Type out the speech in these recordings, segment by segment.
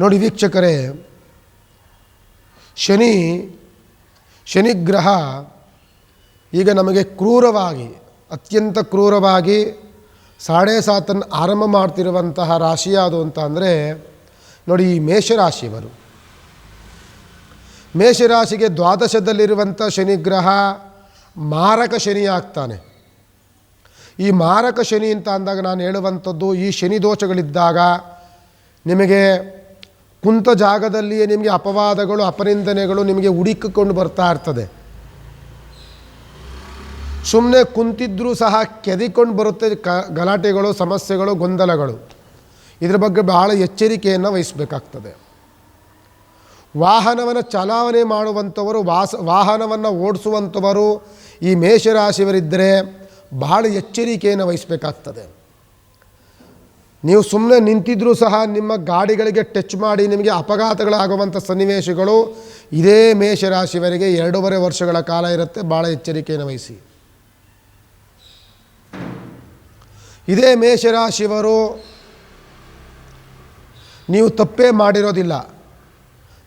ನೋಡಿ ವೀಕ್ಷಕರೇ, ಶನಿ, ಶನಿಗ್ರಹ ಈಗ ನಮಗೆ ಕ್ರೂರವಾಗಿ, ಅತ್ಯಂತ ಕ್ರೂರವಾಗಿ ಸಾಡೆ ಸಾತನ್ನು ಆರಂಭ ಮಾಡ್ತಿರುವಂತಹ ರಾಶಿ ಯಾವುದು ಅಂತ ಅಂದರೆ, ನೋಡಿ ಈ ಮೇಷರಾಶಿಯವರು. ಮೇಷರಾಶಿಗೆ ದ್ವಾದಶದಲ್ಲಿರುವಂಥ ಶನಿಗ್ರಹ ಮಾರಕ ಶನಿ ಆಗ್ತಾನೆ. ಈ ಮಾರಕ ಶನಿ ಅಂತ ಅಂದಾಗ ನಾನು ಹೇಳುವಂಥದ್ದು ಈ ಶನಿ ದೋಷಗಳಿದ್ದಾಗ ನಿಮಗೆ ಕುಂತ ಜಾಗದಲ್ಲಿಯೇ ನಿಮಗೆ ಅಪವಾದಗಳು, ಅಪನಿಂದನೆಗಳು ನಿಮಗೆ ಹುಡುಕಿಕೊಂಡು ಬರ್ತಾ ಇರ್ತದೆ. ಸುಮ್ಮನೆ ಕುಂತಿದ್ರೂ ಸಹ ಕೆದಿಕೊಂಡು ಬರುತ್ತೆ ಕ, ಗಲಾಟೆಗಳು, ಸಮಸ್ಯೆಗಳು, ಗೊಂದಲಗಳು. ಇದ್ರ ಬಗ್ಗೆ ಬಹಳ ಎಚ್ಚರಿಕೆಯನ್ನು ವಹಿಸಬೇಕಾಗ್ತದೆ. ವಾಹನವನ್ನು ಚಲಾವಣೆ ಮಾಡುವಂಥವರು, ವಾಸ, ವಾಹನವನ್ನು ಓಡಿಸುವಂಥವರು ಈ ಮೇಷರಾಶಿಯವರಿದ್ದರೆ ಬಹಳ ಎಚ್ಚರಿಕೆಯನ್ನು ವಹಿಸಬೇಕಾಗ್ತದೆ. ನೀವು ಸುಮ್ಮನೆ ನಿಂತಿದ್ರೂ ಸಹ ನಿಮ್ಮ ಗಾಡಿಗಳಿಗೆ ಟಚ್ ಮಾಡಿ ನಿಮಗೆ ಅಪಘಾತಗಳಾಗುವಂಥ ಸನ್ನಿವೇಶಗಳು ಇದೇ ಮೇಷರಾಶಿವರೆಗೆ ಎರಡೂವರೆ ವರ್ಷಗಳ ಕಾಲ ಇರುತ್ತೆ. ಭಾಳ ಎಚ್ಚರಿಕೆಯನ್ನು ವಹಿಸಿ. ಇದೇ ಮೇಷರಾಶಿಯವರು ನೀವು ತಪ್ಪೇ ಮಾಡಿರೋದಿಲ್ಲ.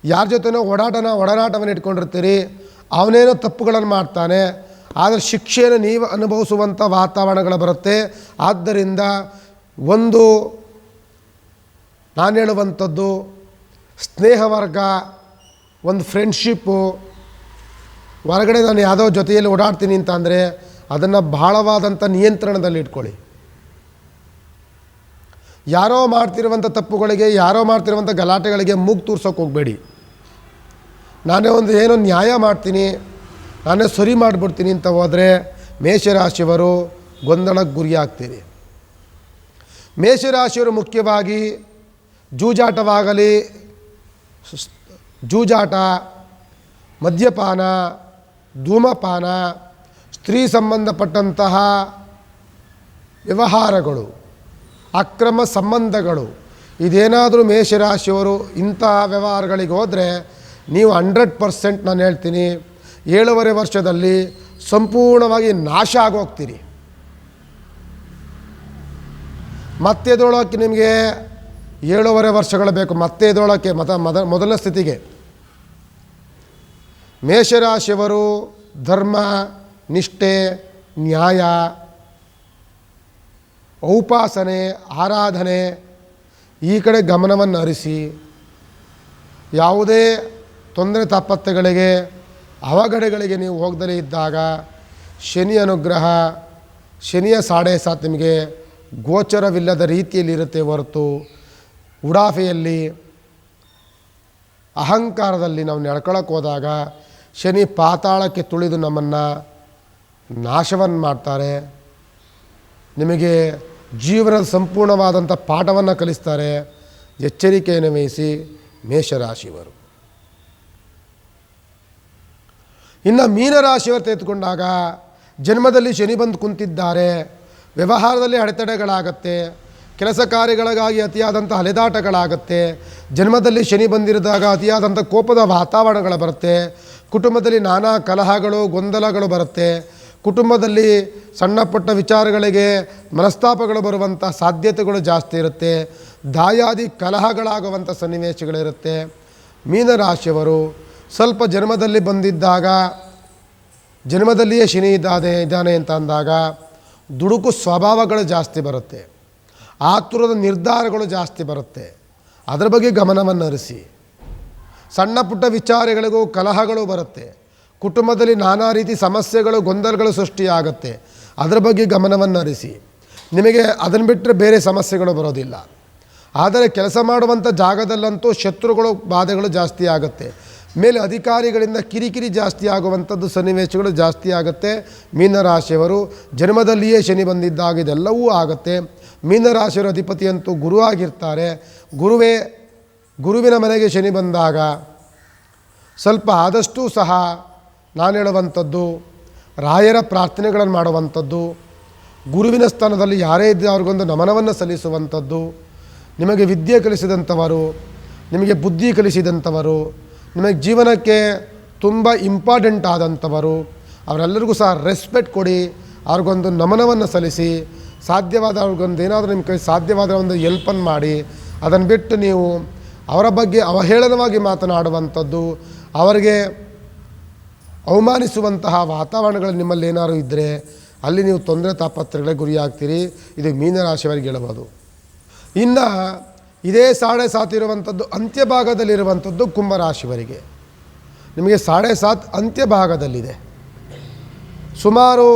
ಯಾರ ಜೊತೆನೋ ಓಡಾಟನ, ಒಡನಾಟವನ್ನು ಇಟ್ಕೊಂಡಿರ್ತೀರಿ. ಅವನೇನೋ ತಪ್ಪುಗಳನ್ನು ಮಾಡ್ತಾನೆ. ಆದರೆ ಶಿಕ್ಷೆಯನ್ನು ನೀವು ಅನುಭವಿಸುವಂಥ ವಾತಾವರಣಗಳು ಬರುತ್ತೆ. ಆದ್ದರಿಂದ ಒಂದು ನಾನು ಹೇಳುವಂಥದ್ದು ಸ್ನೇಹ ವರ್ಗ, ಒಂದು ಫ್ರೆಂಡ್ಶಿಪ್ಪು ಹೊರಗಡೆ ನಾನು ಯಾವುದೋ ಜೊತೆಯಲ್ಲಿ ಓಡಾಡ್ತೀನಿ ಅಂತ ಅಂದರೆ ಅದನ್ನು ಬಹಳವಾದಂಥ ನಿಯಂತ್ರಣದಲ್ಲಿ ಇಟ್ಕೊಳ್ಳಿ. ಯಾರೋ ಮಾಡ್ತಿರುವಂಥ ತಪ್ಪುಗಳಿಗೆ, ಯಾರೋ ಮಾಡ್ತಿರುವಂಥ ಗಲಾಟೆಗಳಿಗೆ ಮೂಗು ತೂರ್ಸೋಕೆ ಹೋಗಬೇಡಿ. ನಾನೇ ಒಂದು ಏನೋ ನ್ಯಾಯ ಮಾಡ್ತೀನಿ, ನಾನೇ ಸರಿ ಮಾಡಿಬಿಡ್ತೀನಿ ಅಂತ ಹೋದರೆ ಮೇಷರಾಶಿಯವರು ಗೊಂದಲಕ್ಕೆ ಗುರಿಯಾಗ್ತೀರಿ. ಮೇಷರಾಶಿಯವರು ಮುಖ್ಯವಾಗಿ ಜೂಜಾಟವಾಗಲಿ ಜೂಜಾಟ, ಮದ್ಯಪಾನ, ಧೂಮಪಾನ, ಸ್ತ್ರೀ ಸಂಬಂಧಪಟ್ಟಂತಹ ವ್ಯವಹಾರಗಳು, ಅಕ್ರಮ ಸಂಬಂಧಗಳು, ಇದೇನಾದರೂ ಮೇಷರಾಶಿಯವರು ಇಂತಹ ವ್ಯವಹಾರಗಳಿಗೆ ಹೋದರೆ ನೀವು ಹಂಡ್ರೆಡ್ ಪರ್ಸೆಂಟ್ ನಾನು ಹೇಳ್ತೀನಿ, ಏಳುವರೆ ವರ್ಷದಲ್ಲಿ ಸಂಪೂರ್ಣವಾಗಿ ನಾಶ ಆಗೋಗ್ತೀರಿ. ಮತ್ತೆ ಎದ್ದೊಳಕ್ಕೆ ನಿಮಗೆ ಏಳೂವರೆ ವರ್ಷಗಳು ಬೇಕು. ಮತ್ತೆ ಎದ್ದೊಳಕ್ಕೆ ಮತ, ಮದ, ಮೊದಲ ಸ್ಥಿತಿಗೆ. ಮೇಷರಾಶಿಯವರು ಧರ್ಮ, ನಿಷ್ಠೆ, ನ್ಯಾಯ ಔಪಾಸನೆ ಆರಾಧನೆ, ಈ ಕಡೆ ಗಮನವನ್ನು ಹರಿಸಿ. ಯಾವುದೇ ತೊಂದರೆ ತಾಪತ್ರೆಗಳಿಗೆ, ಅವಘಡಗಳಿಗೆ ನೀವು ಹೋಗದಲೇ ಇದ್ದಾಗ ಶನಿ ಅನುಗ್ರಹ, ಶನಿಯ ಸಾಡೆ ಸಾತ್ ನಿಮಗೆ ಗೋಚರವಿಲ್ಲದ ರೀತಿಯಲ್ಲಿ ಇರುತ್ತೆ ಹೊರತು ಉಡಾಫೆಯಲ್ಲಿ ಅಹಂಕಾರದಲ್ಲಿ ನಾವು ನಡ್ಕೊಳಕ್ಕೆ ಹೋದಾಗ ಶನಿ ಪಾತಾಳಕ್ಕೆ ತುಳಿದು ನಮ್ಮನ್ನು ನಾಶವನ್ನು ಮಾಡ್ತಾರೆ. ನಿಮಗೆ ಜೀವನದ ಸಂಪೂರ್ಣವಾದಂಥ ಪಾಠವನ್ನು ಕಲಿಸ್ತಾರೆ. ಎಚ್ಚರಿಕೆಯನ್ನು ವಹಿಸಿ ಮೇಷರಾಶಿಯವರು. ಇನ್ನು ಮೀನರಾಶಿಯವರು ತೆಗೆದುಕೊಂಡಾಗ ಜನ್ಮದಲ್ಲಿ ಶನಿ ಬಂದು ಕುಂತಿದ್ದಾರೆ. ವ್ಯವಹಾರದಲ್ಲಿ ಅಡೆತಡೆಗಳಾಗತ್ತೆ, ಕೆಲಸ ಕಾರ್ಯಗಳಿಗಾಗಿ ಅತಿಯಾದಂಥ ಅಲೆದಾಟಗಳಾಗತ್ತೆ, ಜನ್ಮದಲ್ಲಿ ಶನಿ ಬಂದಿರಿದಾಗ ಅತಿಯಾದಂಥ ಕೋಪದ ವಾತಾವರಣಗಳು ಬರುತ್ತೆ, ಕುಟುಂಬದಲ್ಲಿ ನಾನಾ ಕಲಹಗಳು, ಗೊಂದಲಗಳು ಬರುತ್ತೆ, ಕುಟುಂಬದಲ್ಲಿ ಸಣ್ಣ ಪುಟ್ಟ ವಿಚಾರಗಳಿಗೆ ಮನಸ್ತಾಪಗಳು ಬರುವಂಥ ಸಾಧ್ಯತೆಗಳು ಜಾಸ್ತಿ ಇರುತ್ತೆ, ದಾಯಾದಿ ಕಲಹಗಳಾಗುವಂಥ ಸನ್ನಿವೇಶಗಳಿರುತ್ತೆ. ಮೀನರಾಶಿಯವರು, ಸ್ವಲ್ಪ ಜನ್ಮದಲ್ಲಿ ಬಂದಿದ್ದಾಗ, ಜನ್ಮದಲ್ಲಿಯೇ ಶನಿ ಇದ್ದಾನೆ ಇದ್ದಾನೆ ಅಂತ ಅಂದಾಗ ದುಡುಕು ಸ್ವಭಾವಗಳು ಜಾಸ್ತಿ ಬರುತ್ತೆ, ಆತುರದ ನಿರ್ಧಾರಗಳು ಜಾಸ್ತಿ ಬರುತ್ತೆ. ಅದರ ಬಗ್ಗೆ ಗಮನವನ್ನು ಹರಿಸಿ. ಸಣ್ಣ ಪುಟ್ಟ ವಿಚಾರಗಳಿಗೂ ಕಲಹಗಳು ಬರುತ್ತೆ. ಕುಟುಂಬದಲ್ಲಿ ನಾನಾ ರೀತಿ ಸಮಸ್ಯೆಗಳು, ಗೊಂದಲಗಳು ಸೃಷ್ಟಿಯಾಗುತ್ತೆ. ಅದರ ಬಗ್ಗೆ ಗಮನವನ್ನು ಹರಿಸಿ. ನಿಮಗೆ ಅದನ್ನು ಬಿಟ್ಟರೆ ಬೇರೆ ಸಮಸ್ಯೆಗಳು ಬರೋದಿಲ್ಲ. ಆದರೆ ಕೆಲಸ ಮಾಡುವಂಥ ಜಾಗದಲ್ಲಂತೂ ಶತ್ರುಗಳು, ಬಾಧೆಗಳು ಜಾಸ್ತಿ ಆಗುತ್ತೆ. ಮೇಲೆ ಅಧಿಕಾರಿಗಳಿಂದ ಕಿರಿಕಿರಿ ಜಾಸ್ತಿ ಆಗುವಂಥದ್ದು ಸನ್ನಿವೇಶಗಳು ಜಾಸ್ತಿ ಆಗುತ್ತೆ. ಮೀನರಾಶಿಯವರು, ಜನ್ಮದಲ್ಲಿಯೇ ಶನಿ ಬಂದಿದ್ದಾಗ ಇದೆಲ್ಲವೂ ಆಗುತ್ತೆ. ಮೀನರಾಶಿಯವರ ಅಧಿಪತಿಯಂತೂ ಗುರು ಆಗಿರ್ತಾರೆ. ಗುರುವೇ, ಗುರುವಿನ ಮನೆಗೆ ಶನಿ ಬಂದಾಗ ಸ್ವಲ್ಪ ಆದಷ್ಟು ಸಹ ನಾನು ಹೇಳುವಂಥದ್ದು, ರಾಯರ ಪ್ರಾರ್ಥನೆಗಳನ್ನು ಮಾಡುವಂಥದ್ದು, ಗುರುವಿನ ಸ್ಥಾನದಲ್ಲಿ ಯಾರೇ ಇದ್ದರೆ ಅವ್ರಿಗೊಂದು ನಮನವನ್ನು ಸಲ್ಲಿಸುವಂಥದ್ದು, ನಿಮಗೆ ವಿದ್ಯೆ ಕಲಿಸಿದಂಥವರು, ನಿಮಗೆ ಬುದ್ಧಿ ಕಲಿಸಿದಂಥವರು ನಿಮಗೆ ಜೀವನಕ್ಕೆ ತುಂಬ ಇಂಪಾರ್ಟೆಂಟ್ ಆದಂಥವರು, ಅವರೆಲ್ಲರಿಗೂ ಸಹ ರೆಸ್ಪೆಕ್ಟ್ ಕೊಡಿ, ಅವ್ರಿಗೊಂದು ನಮನವನ್ನು ಸಲ್ಲಿಸಿ, ಸಾಧ್ಯವಾದ ಅವ್ರಿಗೊಂದು ಏನಾದರೂ ನಿಮ್ಮ ಕೈ ಸಾಧ್ಯವಾದ ಒಂದು ಎಲ್ಪನ್ನು ಮಾಡಿ, ಅದನ್ನು ಬಿಟ್ಟು ನೀವು ಅವರ ಬಗ್ಗೆ ಅವಹೇಳನವಾಗಿ ಮಾತನಾಡುವಂಥದ್ದು, ಅವರಿಗೆ ಅವಮಾನಿಸುವಂತಹ ವಾತಾವರಣಗಳು ನಿಮ್ಮಲ್ಲಿ ಏನಾದರೂ ಇದ್ದರೆ ಅಲ್ಲಿ ನೀವು ತೊಂದರೆ ತಾಪತ್ರಗಳಿಗೆ ಗುರಿಯಾಗ್ತೀರಿ. ಇದು ಮೀನರಾಶಿಯವರಿಗೆ ಹೇಳಬಹುದು ಇನ್ನು ಇದೇ ಸಾಡೆ ಸಾತ್ ಇರುವಂಥದ್ದು ಅಂತ್ಯಭಾಗದಲ್ಲಿರುವಂಥದ್ದು ಕುಂಭರಾಶಿವರಿಗೆ ನಿಮಗೆ ಸಾಡೆ ಸಾತ್ ಅಂತ್ಯಭಾಗದಲ್ಲಿದೆ ಸುಮಾರು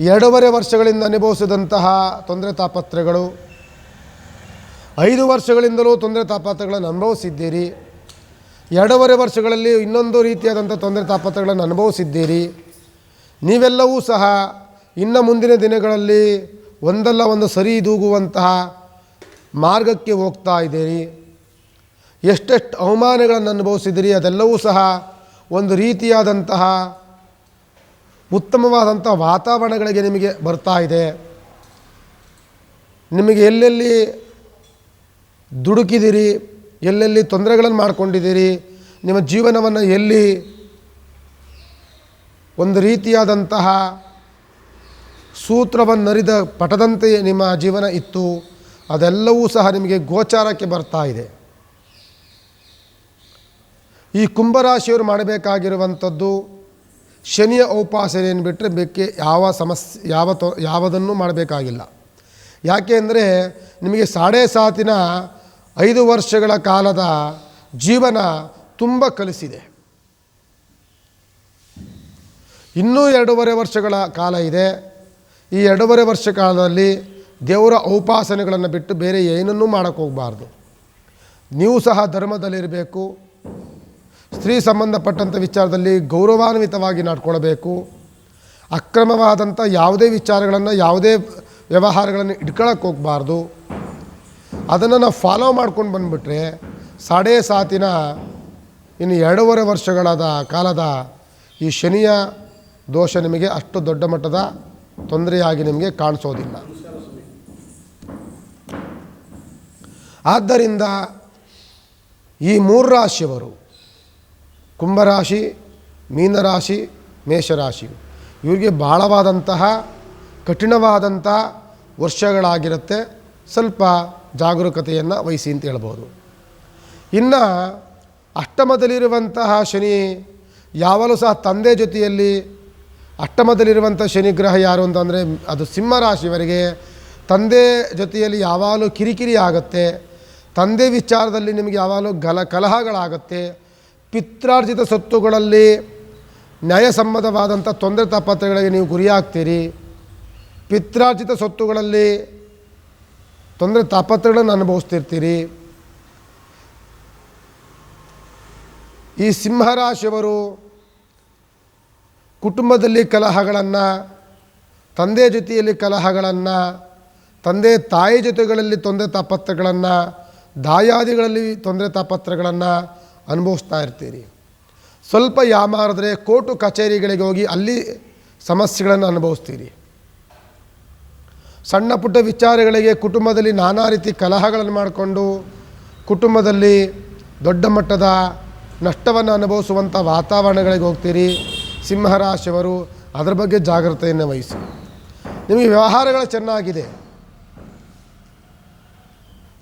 ಎರಡೂವರೆ ವರ್ಷಗಳಿಂದ ಅನುಭವಿಸಿದಂತಹ ತೊಂದರೆ ತಾಪತ್ರಗಳು ಐದು ವರ್ಷಗಳಿಂದಲೂ ತೊಂದರೆ ತಾಪತ್ರಗಳನ್ನು ಅನುಭವಿಸಿದ್ದೀರಿ. ಎರಡೂವರೆ ವರ್ಷಗಳಲ್ಲಿ ಇನ್ನೊಂದು ರೀತಿಯಾದಂಥ ತೊಂದರೆ ತಾಪತ್ರಗಳನ್ನು ಅನುಭವಿಸಿದ್ದೀರಿ. ನೀವೆಲ್ಲವೂ ಸಹ ಇನ್ನು ಮುಂದಿನ ದಿನಗಳಲ್ಲಿ ಒಂದಲ್ಲ ಒಂದು ಸರಿ ದೂಗುವಂತಹ ಮಾರ್ಗಕ್ಕೆ ಹೋಗ್ತಾ ಇದ್ದೀರಿ. ಎಷ್ಟೆಷ್ಟು ಅವಮಾನಗಳನ್ನು ಅನುಭವಿಸಿದಿರಿ ಅದೆಲ್ಲವೂ ಸಹ ಒಂದು ರೀತಿಯಾದಂತಹ ಉತ್ತಮವಾದಂಥ ವಾತಾವರಣಗಳಿಗೆ ನಿಮಗೆ ಬರ್ತಾ ಇದೆ. ನಿಮಗೆ ಎಲ್ಲೆಲ್ಲಿ ದುಡುಕಿದಿರಿ ಎಲ್ಲೆಲ್ಲಿ ತೊಂದರೆಗಳನ್ನು ಮಾಡ್ಕೊಂಡಿದ್ದೀರಿ, ನಿಮ್ಮ ಜೀವನವನ್ನು ಎಲ್ಲಿ ಒಂದು ರೀತಿಯಾದಂತಹ ಸೂತ್ರವನ್ನರಿದ ಪಟದಂತೆಯೇ ನಿಮ್ಮ ಜೀವನ ಇತ್ತು, ಅದೆಲ್ಲವೂ ಸಹ ನಿಮಗೆ ಗೋಚಾರಕ್ಕೆ ಬರ್ತಾ ಇದೆ. ಈ ಕುಂಭರಾಶಿಯವರು ಮಾಡಬೇಕಾಗಿರುವಂಥದ್ದು ಶನಿಯ ಔಪಾಸನೆಯನ್ನು ಬಿಟ್ಟರೆ ಬೇಕೆ ಯಾವ ಸಮಸ್ಯೆ, ಯಾವ ತೊ, ಯಾವುದನ್ನು ಮಾಡಬೇಕಾಗಿಲ್ಲ. ಯಾಕೆ ಅಂದರೆ ನಿಮಗೆ ಸಾಡೆ ಸಾತಿನ ಐದು ವರ್ಷಗಳ ಕಾಲದ ಜೀವನ ತುಂಬ ಕಲಿಸಿದೆ. ಇನ್ನೂ ಎರಡೂವರೆ ವರ್ಷಗಳ ಕಾಲ ಇದೆ. ಈ ಎರಡೂವರೆ ವರ್ಷ ಕಾಲದಲ್ಲಿ ದೇವರ ಔಪಾಸನೆಗಳನ್ನು ಬಿಟ್ಟು ಬೇರೆ ಏನನ್ನೂ ಮಾಡೋಕ್ಕೆ ಹೋಗಬಾರ್ದು. ನೀವು ಸಹ ಧರ್ಮದಲ್ಲಿರಬೇಕು ಸ್ತ್ರೀ ಸಂಬಂಧಪಟ್ಟಂಥ ವಿಚಾರದಲ್ಲಿ ಗೌರವಾನ್ವಿತವಾಗಿ ನಡ್ಕೊಳ್ಬೇಕು. ಅಕ್ರಮವಾದಂಥ ಯಾವುದೇ ವಿಚಾರಗಳನ್ನು, ಯಾವುದೇ ವ್ಯವಹಾರಗಳನ್ನು ಇಟ್ಕೊಳಕ್ಕೆ ಹೋಗಬಾರ್ದು. ಅದನ್ನು ನಾವು ಫಾಲೋ ಮಾಡ್ಕೊಂಡು ಬಂದುಬಿಟ್ರೆ ಸಾಡೇ ಸಾತಿನ ಇನ್ನು ಎರಡೂವರೆ ವರ್ಷಗಳಾದ ಕಾಲದ ಈ ಶನಿಯ ದೋಷ ನಿಮಗೆ ಅಷ್ಟು ದೊಡ್ಡ ಮಟ್ಟದ ತೊಂದರೆಯಾಗಿ ನಿಮಗೆ ಕಾಣಿಸೋದಿಲ್ಲ. ಆದ್ದರಿಂದ ಈ ಮೂರು ರಾಶಿಯವರು ಕುಂಭರಾಶಿ, ಮೀನರಾಶಿ, ಮೇಷರಾಶಿ ಇವರಿಗೆ ಭಾಳವಾದಂತಹ ಕಠಿಣವಾದಂಥ ವರ್ಷಗಳಾಗಿರುತ್ತೆ. ಸ್ವಲ್ಪ ಜಾಗರೂಕತೆಯನ್ನು ವಹಿಸಿ ಅಂತ ಹೇಳ್ಬೋದು. ಇನ್ನು ಅಷ್ಟಮದಲ್ಲಿರುವಂತಹ ಶನಿ ಯಾವಾಗಲೂ ಸಹ ತಂದೆ ಜೊತೆಯಲ್ಲಿ ಅಷ್ಟಮದಲ್ಲಿರುವಂಥ ಶನಿಗ್ರಹ ಯಾರು ಅಂತಂದರೆ ಅದು ಸಿಂಹರಾಶಿಯವರಿಗೆ. ತಂದೆ ಜೊತೆಯಲ್ಲಿ ಯಾವಾಗಲೂ ಕಿರಿಕಿರಿ ಆಗುತ್ತೆ. ತಂದೆ ವಿಚಾರದಲ್ಲಿ ನಿಮಗೆ ಯಾವಾಗಲೂ ಗಲ ಕಲಹಗಳಾಗುತ್ತೆ. ಪಿತ್ರಾರ್ಜಿತ ಸೊತ್ತುಗಳಲ್ಲಿ ನ್ಯಾಯಸಮ್ಮತವಾದಂಥ ತೊಂದರೆ ತಾಪತ್ರಗಳಿಗೆ ನೀವು ಗುರಿಯಾಗ್ತೀರಿ. ಪಿತ್ರಾರ್ಜಿತ ಸೊತ್ತುಗಳಲ್ಲಿ ತೊಂದರೆ ತಾಪತ್ರೆಗಳನ್ನು ಅನುಭವಿಸ್ತಿರ್ತೀರಿ. ಈ ಸಿಂಹರಾಶಿಯವರು ಕುಟುಂಬದಲ್ಲಿ ಕಲಹಗಳನ್ನು, ತಂದೆ ಜೊತೆಯಲ್ಲಿ ಕಲಹಗಳನ್ನು, ತಂದೆ ತಾಯಿ ಜೊತೆಗಳಲ್ಲಿ ತೊಂದರೆ ತಾಪತ್ರಗಳನ್ನು, ದಾಯಾದಿಗಳಲ್ಲಿ ತೊಂದರೆ ತಾಪತ್ರಗಳನ್ನು ಅನುಭವಿಸ್ತಾ ಇರ್ತೀರಿ. ಸ್ವಲ್ಪ ಯಾಮಾರದ್ರೆ ಕೋರ್ಟು ಕಚೇರಿಗಳಿಗೆ ಹೋಗಿ ಅಲ್ಲಿ ಸಮಸ್ಯೆಗಳನ್ನು ಅನುಭವಿಸ್ತೀರಿ. ಸಣ್ಣ ಪುಟ್ಟ ವಿಚಾರಗಳಿಗೆ ಕುಟುಂಬದಲ್ಲಿ ನಾನಾ ರೀತಿ ಕಲಹಗಳನ್ನು ಮಾಡಿಕೊಂಡು ಕುಟುಂಬದಲ್ಲಿ ದೊಡ್ಡ ಮಟ್ಟದ ನಷ್ಟವನ್ನು ಅನುಭವಿಸುವಂಥ ವಾತಾವರಣಗಳಿಗೆ ಹೋಗ್ತೀರಿ. ಸಿಂಹರಾಶಿಯವರು ಅದರ ಬಗ್ಗೆ ಜಾಗ್ರತೆಯನ್ನು ವಹಿಸಿ. ನಿಮಗೆ ವ್ಯವಹಾರಗಳು ಚೆನ್ನಾಗಿದೆ.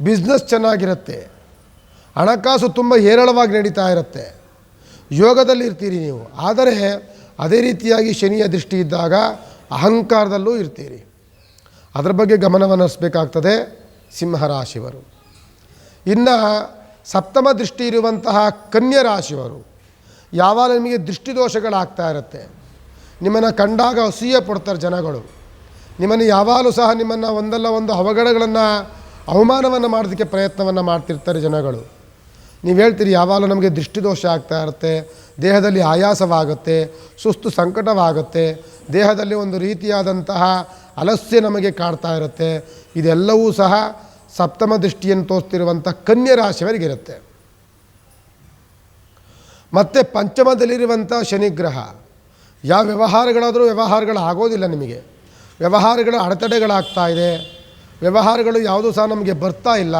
ಬಿಸ್ನೆಸ್ ಚೆನ್ನಾಗಿರುತ್ತೆ. ಹಣಕಾಸು ತುಂಬ ಹೇರಳವಾಗಿ ನಡೀತಾ ಇರುತ್ತೆ. ಯೋಗದಲ್ಲಿ ಇರ್ತೀರಿ ನೀವು. ಆದರೆ ಅದೇ ರೀತಿಯಾಗಿ ಶನಿಯ ದೃಷ್ಟಿ ಇದ್ದಾಗ ಅಹಂಕಾರದಲ್ಲೂ ಇರ್ತೀರಿ. ಅದರ ಬಗ್ಗೆ ಗಮನವನ್ನು ಹರಿಸ್ಬೇಕಾಗ್ತದೆ ಸಿಂಹರಾಶಿಯವರು. ಇನ್ನು ಸಪ್ತಮ ದೃಷ್ಟಿ ಇರುವಂತಹ ಕನ್ಯಾ ರಾಶಿಯವರು. ಯಾವಾಗ ನಿಮಗೆ ದೃಷ್ಟಿದೋಷಗಳಾಗ್ತಾ ಇರುತ್ತೆ? ನಿಮ್ಮನ್ನು ಕಂಡಾಗ ಅಸೂಯೆ ಪಡ್ತಾರೆ ಜನಗಳು. ನಿಮ್ಮನ್ನು ಯಾವಾಗಲೂ ಸಹ ನಿಮ್ಮನ್ನು ಒಂದಲ್ಲ ಒಂದು ಅವಘಡಗಳನ್ನು, ಅವಮಾನವನ್ನು ಮಾಡೋದಕ್ಕೆ ಪ್ರಯತ್ನವನ್ನು ಮಾಡ್ತಿರ್ತಾರೆ ಜನಗಳು. ನೀವು ಹೇಳ್ತೀರಿ, ಯಾವಾಗಲೂ ನಮಗೆ ದೃಷ್ಟಿದೋಷ ಆಗ್ತಾ ಇರುತ್ತೆ, ದೇಹದಲ್ಲಿ ಆಯಾಸವಾಗುತ್ತೆ, ಸುಸ್ತು ಸಂಕಟವಾಗುತ್ತೆ, ದೇಹದಲ್ಲಿ ಒಂದು ರೀತಿಯಾದಂತಹ ಅಲಸ್ಯ ನಮಗೆ ಕಾಡ್ತಾ ಇರುತ್ತೆ. ಇದೆಲ್ಲವೂ ಸಹ ಸಪ್ತಮ ದೃಷ್ಟಿಯನ್ನು ತೋರಿಸ್ತಿರುವಂಥ ಕನ್ಯಾ ರಾಶಿಯವರಿಗಿರುತ್ತೆ. ಮತ್ತು ಪಂಚಮದಲ್ಲಿರುವಂಥ ಶನಿಗ್ರಹ. ಯಾವ ವ್ಯವಹಾರಗಳಾದರೂ ವ್ಯವಹಾರಗಳು ಆಗೋದಿಲ್ಲ ನಿಮಗೆ. ವ್ಯವಹಾರಗಳು ಅಡೆತಡೆಗಳಾಗ್ತಾ ಇದೆ. ವ್ಯವಹಾರಗಳು ಯಾವುದೂ ಸಹ ನಮಗೆ ಬರ್ತಾ ಇಲ್ಲ.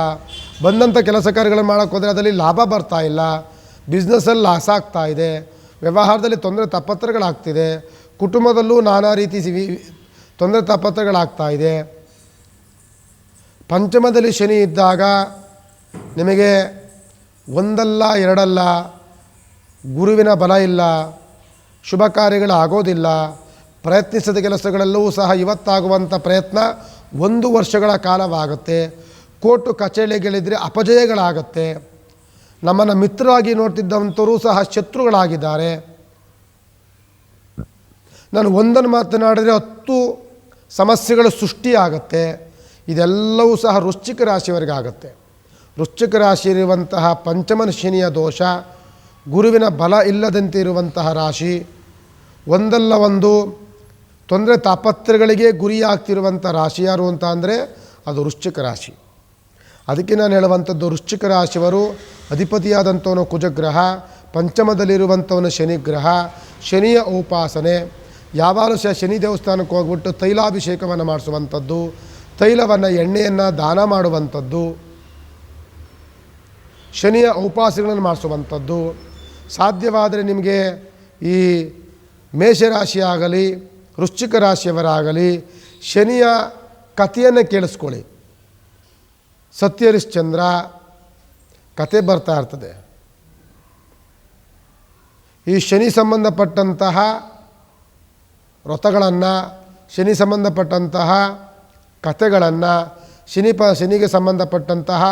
ಬಂದಂಥ ಕೆಲಸ ಕಾರ್ಯಗಳನ್ನು ಮಾಡೋಕ್ಕೆ ಹೋದರೆ ಅದರಲ್ಲಿ ಲಾಭ ಬರ್ತಾ ಇಲ್ಲ. ಬಿಸ್ನೆಸ್ಸಲ್ಲಿ ಲಾಸ್ ಆಗ್ತಾ ಇದೆ. ವ್ಯವಹಾರದಲ್ಲಿ ತೊಂದರೆ ತಪ್ಪತ್ರಗಳಾಗ್ತಿದೆ. ಕುಟುಂಬದಲ್ಲೂ ನಾನಾ ರೀತಿ ಸಿವಿ ತೊಂದರೆ ತಪ್ಪತ್ರಗಳಾಗ್ತಾ ಇದೆ. ಪಂಚಮದಲ್ಲಿ ಶನಿ ಇದ್ದಾಗ ನಿಮಗೆ ಒಂದಲ್ಲ ಎರಡಲ್ಲ ಗುರುವಿನ ಬಲ ಇಲ್ಲ, ಶುಭ ಕಾರ್ಯಗಳು ಆಗೋದಿಲ್ಲ, ಪ್ರಯತ್ನಿಸಿದ ಕೆಲಸಗಳಲ್ಲೂ ಸಹ ಇವತ್ತಾಗುವಂಥ ಪ್ರಯತ್ನ ಒಂದು ವರ್ಷಗಳ ಕಾಲವಾಗುತ್ತೆ. ಕೋರ್ಟು ಕಚೇರಿಗಳಿದ್ದರೆ ಅಪಜಯಗಳಾಗತ್ತೆ. ನಮ್ಮನ್ನು ಮಿತ್ರರಾಗಿ ನೋಡ್ತಿದ್ದಂಥವರು ಸಹ ಶತ್ರುಗಳಾಗಿದ್ದಾರೆ. ನಾನು ಒಂದನ್ನು ಮಾತನಾಡಿದರೆ ಹತ್ತು ಸಮಸ್ಯೆಗಳು ಸೃಷ್ಟಿಯಾಗತ್ತೆ. ಇದೆಲ್ಲವೂ ಸಹ ವೃಶ್ಚಿಕ ರಾಶಿಯವರಿಗಾಗತ್ತೆ. ವೃಶ್ಚಿಕ ರಾಶಿಯಲ್ಲಿರುವಂತಹ ಪಂಚಮನ ಶನಿಯ ದೋಷ ಗುರುವಿನ ಬಲ ಇಲ್ಲದಂತೆ ಇರುವಂತಹ ರಾಶಿ, ಒಂದಲ್ಲ ಒಂದು ತೊಂದರೆ ತಾಪತ್ರಗಳಿಗೆ ಗುರಿಯಾಗ್ತಿರುವಂಥ ರಾಶಿ ಯಾರು ಅಂತ ಅಂದರೆ ಅದು ವೃಶ್ಚಿಕ ರಾಶಿ. ಅದಕ್ಕೆ ನಾನು ಹೇಳುವಂಥದ್ದು ವೃಶ್ಚಿಕ ರಾಶಿಯವರು ಅಧಿಪತಿಯಾದಂಥವನು ಕುಜಗ್ರಹ, ಪಂಚಮದಲ್ಲಿರುವಂಥವನು ಶನಿಗ್ರಹ, ಶನಿಯ ಉಪಾಸನೆ, ಯಾವಾಗಲೂ ಸಹ ಶನಿ ದೇವಸ್ಥಾನಕ್ಕೆ ಹೋಗ್ಬಿಟ್ಟು ತೈಲಾಭಿಷೇಕವನ್ನು ಮಾಡಿಸುವಂಥದ್ದು, ತೈಲವನ್ನು, ಎಣ್ಣೆಯನ್ನು ದಾನ ಮಾಡುವಂಥದ್ದು, ಶನಿಯ ಉಪಾಸನೆಗಳನ್ನು ಮಾಡಿಸುವಂಥದ್ದು ಸಾಧ್ಯವಾದರೆ ನಿಮಗೆ ಈ ಮೇಷರಾಶಿಯಾಗಲಿ, ವೃಶ್ಚಿಕ ರಾಶಿಯವರಾಗಲಿ ಶನಿಯ ಕಥೆಯನ್ನು ಕೇಳಿಸ್ಕೊಳ್ಳಿ. ಸತ್ಯರಿಶ್ಚಂದ್ರ ಕತೆ ಬರ್ತಾ ಇರ್ತದೆ. ಈ ಶನಿ ಸಂಬಂಧಪಟ್ಟಂತಹ ವ್ರತಗಳನ್ನು, ಶನಿ ಸಂಬಂಧಪಟ್ಟಂತಹ ಕಥೆಗಳನ್ನು ಶನಿ ಪ ಶನಿಗೆ ಸಂಬಂಧಪಟ್ಟಂತಹ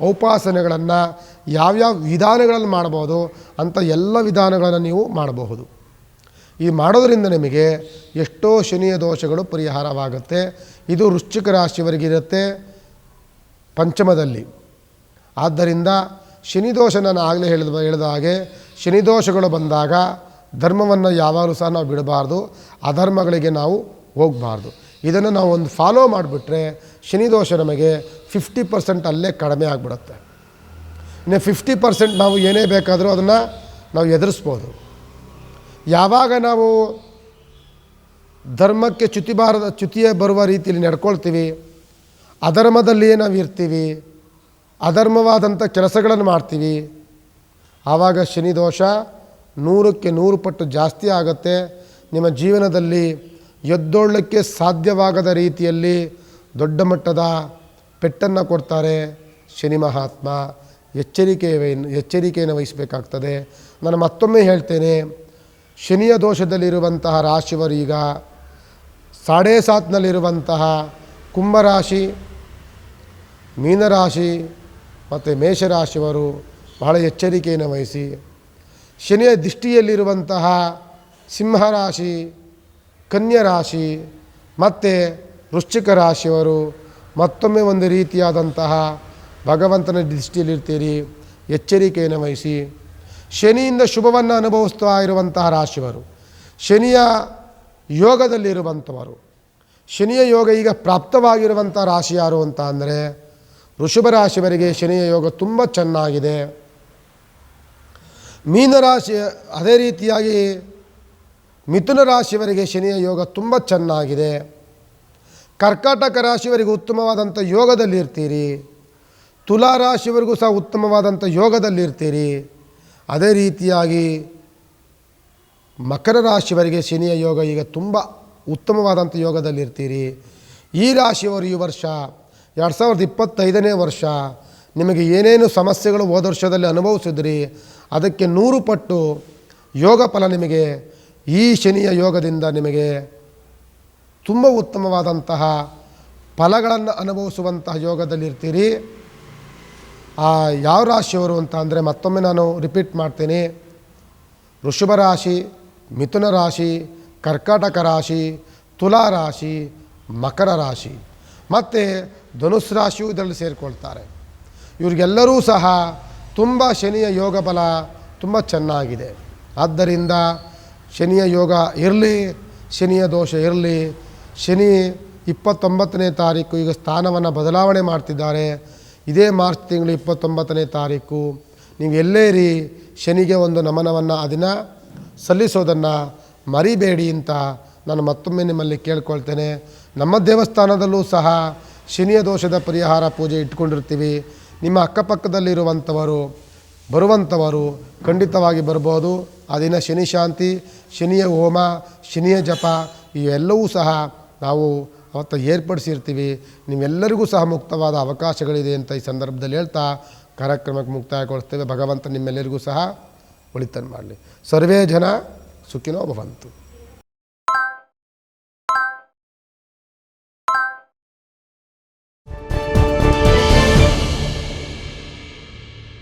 ಉಪಾಸನೆಗಳನ್ನು ಯಾವ್ಯಾವ ವಿಧಾನಗಳಲ್ಲಿ ಮಾಡ್ಬೋದು ಅಂತ ಎಲ್ಲ ವಿಧಾನಗಳನ್ನು ನೀವು ಮಾಡಬಹುದು. ಈ ಮಾಡೋದರಿಂದ ನಿಮಗೆ ಎಷ್ಟೋ ಶನಿಯ ದೋಷಗಳು ಪರಿಹಾರವಾಗುತ್ತೆ. ಇದು ವೃಶ್ಚಿಕ ರಾಶಿಯವರಿಗಿರುತ್ತೆ ಪಂಚಮದಲ್ಲಿ. ಆದ್ದರಿಂದ ಶನಿದೋಷ ನಾನು ಆಗಲೇ ಹೇಳಿದ ಹೇಳಿದ ಹಾಗೆ ಶನಿದೋಷಗಳು ಬಂದಾಗ ಧರ್ಮವನ್ನು ಯಾವಾಗಲೂ ಸಹ ನಾವು ಬಿಡಬಾರ್ದು. ಅಧರ್ಮಗಳಿಗೆ ನಾವು ಹೋಗಬಾರ್ದು. ಇದನ್ನು ನಾವು ಒಂದು ಫಾಲೋ ಮಾಡಿಬಿಟ್ರೆ ಶನಿದೋಷ ನಮಗೆ ಫಿಫ್ಟಿ ಪರ್ಸೆಂಟ್ ಅಲ್ಲೇ ಕಡಿಮೆ ಆಗಿಬಿಡುತ್ತೆ. ಇನ್ನು ಫಿಫ್ಟಿ ಪರ್ಸೆಂಟ್ ನಾವು ಏನೇ ಬೇಕಾದರೂ ಅದನ್ನು ನಾವು ಎದುರಿಸ್ಬೋದು. ಯಾವಾಗ ನಾವು ಧರ್ಮಕ್ಕೆ ಚ್ಯುತಿ ಬಾರದ, ಚ್ಯುತಿಯೇ ಬರುವ ರೀತಿಯಲ್ಲಿ ನಡ್ಕೊಳ್ತೀವಿ, ಅಧರ್ಮದಲ್ಲಿಯೇ ನಾವು ಇರ್ತೀವಿ, ಅಧರ್ಮವಾದಂಥ ಕೆಲಸಗಳನ್ನು ಮಾಡ್ತೀವಿ, ಆವಾಗ ಶನಿದೋಷ ನೂರಕ್ಕೆ ನೂರು ಪಟ್ಟು ಜಾಸ್ತಿ ಆಗುತ್ತೆ. ನಿಮ್ಮ ಜೀವನದಲ್ಲಿ ಎದ್ದೋಳಕ್ಕೆ ಸಾಧ್ಯವಾಗದ ರೀತಿಯಲ್ಲಿ ದೊಡ್ಡ ಮಟ್ಟದ ಪೆಟ್ಟನ್ನು ಕೊಡ್ತಾರೆ ಶನಿ ಮಹಾತ್ಮ. ಎಚ್ಚರಿಕೆ ಎಚ್ಚರಿಕೆಯನ್ನು ವಹಿಸಬೇಕಾಗ್ತದೆ. ನಾನು ಮತ್ತೊಮ್ಮೆ ಹೇಳ್ತೇನೆ, ಶನಿಯ ದೋಷದಲ್ಲಿರುವಂತಹ ರಾಶಿಯವರೀಗ ಸಾಡೇ ಸಾತ್ನಲ್ಲಿರುವಂತಹ ಕುಂಭರಾಶಿ, ಮೀನರಾಶಿ ಮತ್ತು ಮೇಷರಾಶಿಯವರು ಬಹಳ ಎಚ್ಚರಿಕೆಯನ್ನು ವಹಿಸಿ, ಶನಿಯ ದೃಷ್ಟಿಯಲ್ಲಿರುವಂತಹ ಸಿಂಹರಾಶಿ ಕನ್ಯರಾಶಿ ಮತ್ತು ವೃಶ್ಚಿಕ ರಾಶಿಯವರು ಮತ್ತೊಮ್ಮೆ ಒಂದು ರೀತಿಯಾದಂತಹ ಭಗವಂತನ ದೃಷ್ಟಿಯಲ್ಲಿರ್ತೀರಿ. ಎಚ್ಚರಿಕೆಯನ್ನು ವಹಿಸಿ. ಶನಿಯಿಂದ ಶುಭವನ್ನು ಅನುಭವಿಸ್ತಾ ಇರುವಂತಹ ರಾಶಿಯವರು, ಶನಿಯ ಯೋಗದಲ್ಲಿರುವಂಥವರು, ಶನಿಯ ಯೋಗ ಈಗ ಪ್ರಾಪ್ತವಾಗಿರುವಂಥ ರಾಶಿ ಯಾರು ಅಂತ ಅಂದರೆ, ವೃಷಭ ರಾಶಿಯವರಿಗೆ ಶನಿಯ ಯೋಗ ತುಂಬ ಚೆನ್ನಾಗಿದೆ. ಮೀನರಾಶಿ ಅದೇ ರೀತಿಯಾಗಿ ಮಿಥುನ ರಾಶಿಯವರಿಗೆ ಶನಿಯ ಯೋಗ ತುಂಬ ಚೆನ್ನಾಗಿದೆ. ಕರ್ಕಾಟಕ ರಾಶಿಯವರಿಗೆ ಉತ್ತಮವಾದಂಥ ಯೋಗದಲ್ಲಿರ್ತೀರಿ ತುಲಾ ರಾಶಿಯವರಿಗೂ ಸಹ ಉತ್ತಮವಾದಂಥ ಯೋಗದಲ್ಲಿರ್ತೀರಿ ಅದೇ ರೀತಿಯಾಗಿ ಮಕರ ರಾಶಿಯವರಿಗೆ ಶನಿಯ ಯೋಗ ಈಗ ತುಂಬ ಉತ್ತಮವಾದಂಥ ಯೋಗದಲ್ಲಿರ್ತೀರಿ ಈ ರಾಶಿಯವರು ಈ ವರ್ಷ ಎರಡು ಸಾವಿರದ ಇಪ್ಪತ್ತೈದನೇ ವರ್ಷ ನಿಮಗೆ ಏನೇನು ಸಮಸ್ಯೆಗಳು ಹೋದ ವರ್ಷದಲ್ಲಿ ಅನುಭವಿಸಿದ್ರಿ, ಅದಕ್ಕೆ ನೂರು ಪಟ್ಟು ಯೋಗ ಫಲ ನಿಮಗೆ ಈ ಶನಿಯ ಯೋಗದಿಂದ ನಿಮಗೆ ತುಂಬ ಉತ್ತಮವಾದಂತಹ ಫಲಗಳನ್ನು ಅನುಭವಿಸುವಂತಹ ಯೋಗದಲ್ಲಿರ್ತೀರಿ. ಆ ಯಾವ ರಾಶಿಯವರು ಅಂತ ಅಂದರೆ ಮತ್ತೊಮ್ಮೆ ನಾನು ರಿಪೀಟ್ ಮಾಡ್ತೀನಿ. ಋಷಭ ರಾಶಿ, ಮಿಥುನ ರಾಶಿ, ಕರ್ಕಾಟಕ ರಾಶಿ, ತುಲಾ ರಾಶಿ, ಮಕರ ರಾಶಿ. ಮತ್ತು ಧನುಸ್ ರಾಶಿಯು ಇದರಲ್ಲಿ ಸೇರಿಕೊಳ್ತಾರೆ. ಇವರಿಗೆಲ್ಲರೂ ಸಹ ತುಂಬ ಶನಿಯ ಯೋಗ ಬಲ ತುಂಬ ಚೆನ್ನಾಗಿದೆ. ಆದ್ದರಿಂದ ಶನಿಯ ಯೋಗ ಇರಲಿ, ಶನಿಯ ದೋಷ ಇರಲಿ, ಶನಿ ಇಪ್ಪತ್ತೊಂಬತ್ತನೇ ತಾರೀಕು ಈಗ ಸ್ಥಾನವನ್ನು ಬದಲಾವಣೆ ಮಾಡ್ತಿದ್ದಾರೆ. ಇದೇ ಮಾರ್ಚ್ ತಿಂಗಳು ಇಪ್ಪತ್ತೊಂಬತ್ತನೇ ತಾರೀಕು. ನೀವು ಎಲ್ಲೇ ಇರಿ, ಶನಿಗೆ ಒಂದು ನಮನವನ್ನು ಆ ದಿನ ಸಲ್ಲಿಸೋದನ್ನು ಮರಿಬೇಡಿ ಅಂತ ನಾನು ಮತ್ತೊಮ್ಮೆ ನಿಮ್ಮಲ್ಲಿ ಕೇಳ್ಕೊಳ್ತೇನೆ. ನಮ್ಮ ದೇವಸ್ಥಾನದಲ್ಲೂ ಸಹ ಶನಿಯ ದೋಷದ ಪರಿಹಾರ ಪೂಜೆ ಇಟ್ಕೊಂಡಿರ್ತೀವಿ. ನಿಮ್ಮ ಅಕ್ಕಪಕ್ಕದಲ್ಲಿರುವಂಥವರು ಬರುವಂಥವರು ಖಂಡಿತವಾಗಿ ಬರ್ಬೋದು. ಆ ದಿನ ಶನಿ ಶಾಂತಿ, ಶನಿಯ ಹೋಮ, ಶನಿಯ ಜಪ, ಇವೆಲ್ಲವೂ ಸಹ ನಾವು ಅವತ್ತು ಏರ್ಪಡಿಸಿರ್ತೀವಿ. ನಿಮ್ಮೆಲ್ಲರಿಗೂ ಸಹ ಮುಕ್ತವಾದ ಅವಕಾಶಗಳಿದೆ ಅಂತ ಈ ಸಂದರ್ಭದಲ್ಲಿ ಹೇಳ್ತಾ ಕಾರ್ಯಕ್ರಮಕ್ಕೆ ಮುಕ್ತಾಯಗೊಳಿಸ್ತೇವೆ. ಭಗವಂತ ನಿಮ್ಮೆಲ್ಲರಿಗೂ ಸಹ ಒಳಿತನ್ನು ಮಾಡಲಿ. ಸರ್ವೇ ಜನ ಸುಖಿನೋ ಭವಂತು.